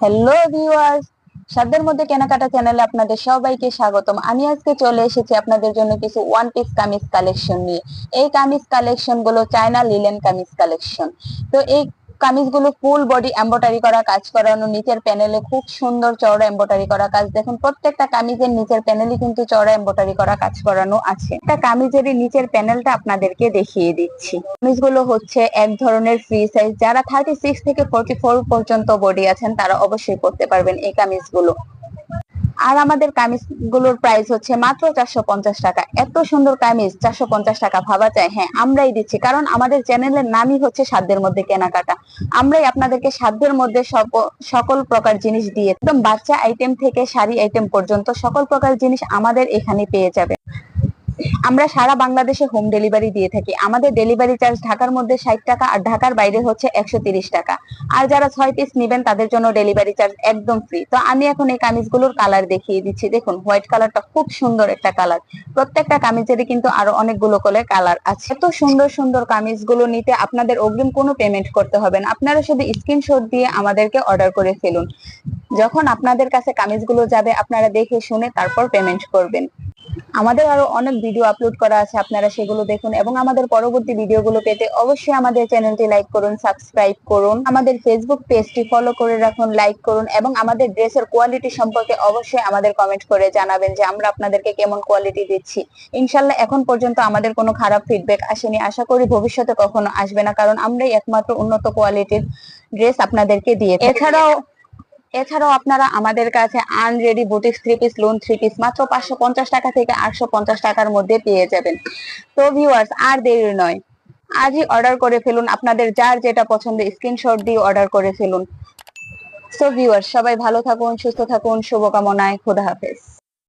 Hello viewers সাধ্যের মধ্যে কেনাকাটা চ্যানেলে আপনাদের সবাইকে স্বাগতম। আমি আজকে চলে এসেছি আপনাদের জন্য কিছু ওয়ান পিস কামিজ কালেকশন নিয়ে। এই কামিজ কালেকশনগুলো চায়না লিলেন কামিজ কালেকশন তো এই কামিজগুলো ফুল বডি এম্বয়ডারি করা, কাজ করানো, নিচের প্যানেলে খুব সুন্দর চওড়া এম্বয়ডারি করা কাজ। দেখুন, প্রত্যেকটা কামিজের নিচের প্যানেলই কিন্তু চওড়া এম্বয়ডারি করা, কাজ করানো আছে। একটা কামিজের নিচের প্যানেলটা আপনাদেরকে দেখিয়ে দিচ্ছি। কামিজগুলো হচ্ছে এক ধরনের ফ্রি সাইজ যারা থার্টি সিক্স থেকে ফোর্টি ফোর পর্যন্ত বডি আছেন, তারা অবশ্যই করতে পারবেন এই কামিজগুলো। আর আমাদের কামিজগুলোর প্রাইস হচ্ছে মাত্র চারশো পঞ্চাশ টাকা। এত সুন্দর কামিজ, চারশো পঞ্চাশ টাকা ভাবা যায়? হ্যাঁ আমরাই দিচ্ছি। কারণ আমাদের চ্যানেলের নামই হচ্ছে সাধ্যের মধ্যে কেনাকাটা। আমরাই আপনাদেরকে সাধ্যের মধ্যে সকল প্রকার জিনিস দিয়ে, একদম বাচ্চা আইটেম থেকে শাড়ি আইটেম পর্যন্ত সকল প্রকার জিনিস আমাদের এখানে পেয়ে যাবে। আমরা সারা বাংলাদেশে হোম ডেলিভারি দিয়ে থাকি। আমাদের ডেলিভারি চার্জ ঢাকার মধ্যে ষাট টাকা আর ঢাকার বাইরে হচ্ছে একশো টাকা। আর যারা ছয় পিস নেবেন, তাদের জন্য ডেলিভারি চার্জ একদম ফ্রি তো আমি এখন এই কামিজগুলোর কালার দেখিয়ে দিচ্ছি। দেখুন হোয়াইট কালারটা খুব সুন্দর একটা কালার প্রত্যেকটা কামিজেরই কিন্তু আরও অনেকগুলো করে কালার আছে। এত সুন্দর সুন্দর কামিজগুলো নিতে আপনাদের অগ্রিম কোনো পেমেন্ট করতে হবে না। আপনারা শুধু স্ক্রিনশট দিয়ে আমাদেরকে অর্ডার করে ফেলুন। যখন আপনাদের কাছে কামিজগুলো যাবে, আপনারা দেখে শুনে তারপর পেমেন্ট করবেন। আমাদের আরও অনেক ভিডিও আপলোড করা আছে, আপনারা সেগুলো দেখুন। এবং আমাদের পরবর্তী ভিডিওগুলো পেতে অবশ্যই আমাদের চ্যানেলটি লাইক করুন সাবস্ক্রাইব করুন। আমাদের ফেসবুক পেজটি ফলো করে রাখুন লাইক করুন এবং আমাদের ড্রেসের কোয়ালিটি সম্পর্কে অবশ্যই আমাদের কমেন্ট করে জানাবেন যে আমরা আপনাদেরকে কেমন কোয়ালিটি দিচ্ছি। ইনশাল্লাহ এখন পর্যন্ত আমাদের কোনো খারাপ ফিডব্যাক আসেনি। আশা করি ভবিষ্যতে কখনো আসবে না, কারণ আমরাই একমাত্র উন্নত কোয়ালিটির ড্রেস আপনাদেরকে দিয়ে। এছাড়াও এছাড়াও আপনারা আমাদের কাছে unready boutique three piece lawn three piece মাত্র পাঁচশো পঞ্চাশ টাকা থেকে আটশো পঞ্চাশ টাকার মধ্যে পেয়ে যাবেন। তো ভিউয়ার্স আর দেরি নয়। আজই অর্ডার করে ফেলুন। আপনাদের যার যেটা পছন্দ স্ক্রিনশট দিয়ে অর্ডার করে ফেলুন। তো ভিউয়ার্স সবাই ভালো থাকুন, সুস্থ থাকুন, শুভকামনায় খোদা হাফেজ।